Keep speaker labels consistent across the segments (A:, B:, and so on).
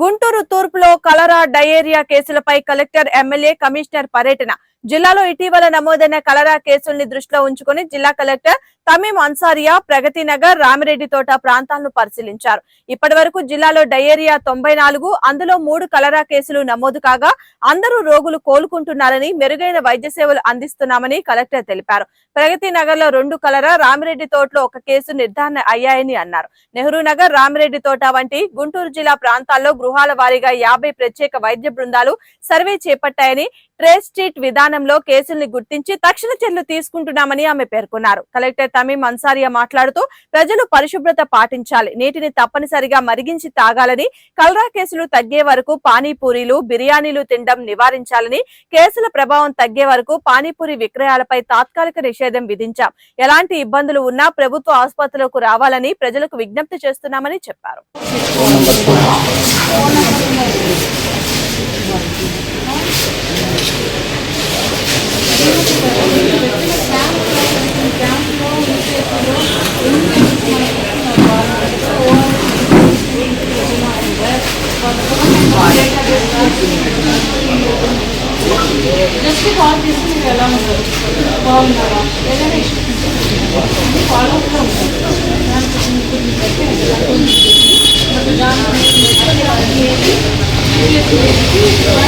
A: గుంటూరు తూర్పులో cholera diarrhoea కేసులపై collector MLA commissioner పర్యటన. జిల్లాలో ఇటీవల నమోదైన కలరా కేసుల్ని దృష్టిలో ఉంచుకుని జిల్లా కలెక్టర్ తమీం అన్సారియా ప్రగతి నగర్ రామిరెడ్డి తోట ప్రాంతాలను పరిశీలించారు. ఇప్పటి వరకు జిల్లాలో డయేరియా తొంభై నాలుగు అందులో మూడు కలరా కేసులు నమోదు కాగా అందరూ రోగులు కోలుకుంటున్నారని మెరుగైన వైద్య సేవలు అందిస్తున్నామని కలెక్టర్ తెలిపారు. ప్రగతి నగర్లో రెండు కలరా రామిరెడ్డి తోటలో ఒక కేసు నిర్ధారణ అయ్యాయని అన్నారు. నెహ్రూ నగర్ రామిరెడ్డి తోట వంటి గుంటూరు జిల్లా ప్రాంతాల్లో గృహాల వారీగా యాభై ప్రత్యేక వైద్య బృందాలు సర్వే చేపట్టాయని ట్రేస్ స్ట్రీట్ విధానంలో కేసుల్ని గుర్తించి తక్షణ చర్యలు తీసుకుంటున్నామని ఆమె పేర్కొన్నారు. కలెక్టర్ తమీం అన్సారియా మాట్లాడుతూ ప్రజలు పరిశుభ్రత పాటించాలి నీటిని తప్పనిసరిగా మరిగించి తాగాలని కలరా కేసులు తగ్గే వరకు పానీపూరీలు బిర్యానీలు తినడం నివారించాలని కేసుల ప్రభావం తగ్గే వరకు పానీపూరి విక్రయాలపై తాత్కాలిక నిషేధం విధించాం. ఎలాంటి ఇబ్బందులు ఉన్నా ప్రభుత్వ ఆసుపత్రులకు రావాలని ప్రజలకు విజ్ఞప్తి చేస్తున్నామని చెప్పారు.
B: Eski
C: partisi yalandı. Bağımlara. Neden eşit? Bağımlara. Ben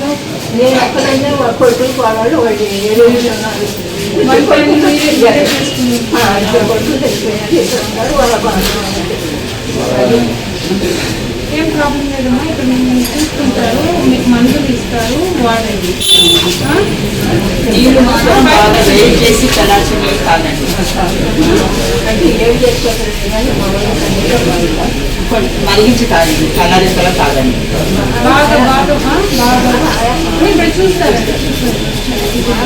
C: పని చేస్తున్నారా మీకు పెన్షన్ వస్తుందా ఎంతమంది ఉన్నారు ఇంట్లో ఇంటిలో మరి పని మీరే మీరే ఏం ప్రాబ్లం లేదమ్మా? ఇక్కడ మేము చూసుకుంటారు మీకు మందులు ఇస్తారు వాడండి?
D: నీళ్ళు మాత్రం బాగా చేసి చల్లార్చిన కాదండి. మరిగించి తాగండి చల్లారింతలో తాగండి
C: బాగా బాగా బాగా మీరు ఇక్కడ చూస్తారండి చూస్తారు